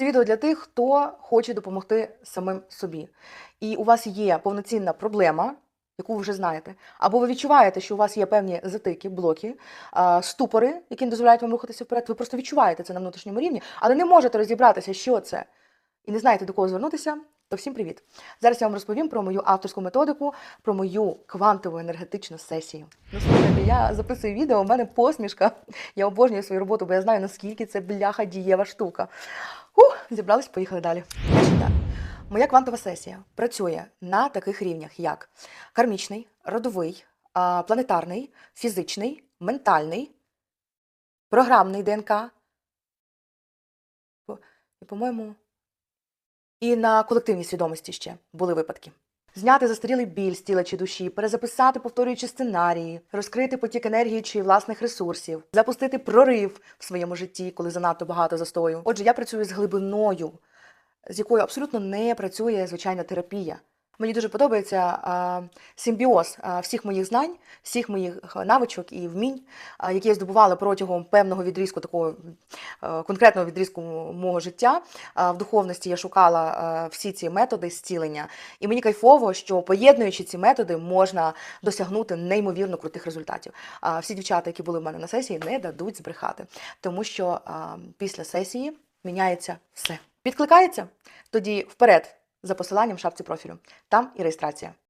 Це відео для тих, хто хоче допомогти самим собі. І у вас є повноцінна проблема, яку ви вже знаєте, або ви відчуваєте, що у вас є певні затики, блоки, ступори, які не дозволяють вам рухатися вперед. Ви просто відчуваєте це на внутрішньому рівні, але не можете розібратися, що це, і не знаєте, до кого звернутися. То всім привіт! Зараз я вам розповім про мою авторську методику, про мою квантову енергетичну сесію. Ну, слухайте, я записую відео, у мене посмішка. Я обожнюю свою роботу, бо я знаю, наскільки це бляха дієва штука. Ух, зібрались, поїхали далі. Моя квантова сесія працює на таких рівнях, як кармічний, родовий, планетарний, фізичний, ментальний, програмний ДНК. І, по-моєму, і на колективній свідомості ще були випадки. Зняти застарілий біль з тіла чи душі, перезаписати, повторюючи сценарії, розкрити потік енергії чи власних ресурсів, запустити прорив в своєму житті, коли занадто багато застою. Отже, я працюю з глибиною, з якою абсолютно не працює звичайна терапія. Мені дуже подобається а, симбіоз а, всіх моїх знань, всіх моїх навичок і вмінь, а, які я здобувала протягом певного відрізку, такого е, конкретного відрізку мого життя. А, В духовності я шукала е, всі ці методи зцілення. І мені кайфово, що поєднуючи ці методи, можна досягнути неймовірно крутих результатів. А, Всі дівчата, які були в мене на сесії, не дадуть збрехати, тому що а, після сесії міняється все. Підкликається? Тоді вперед за посиланням в шапці профілю. Там і реєстрація.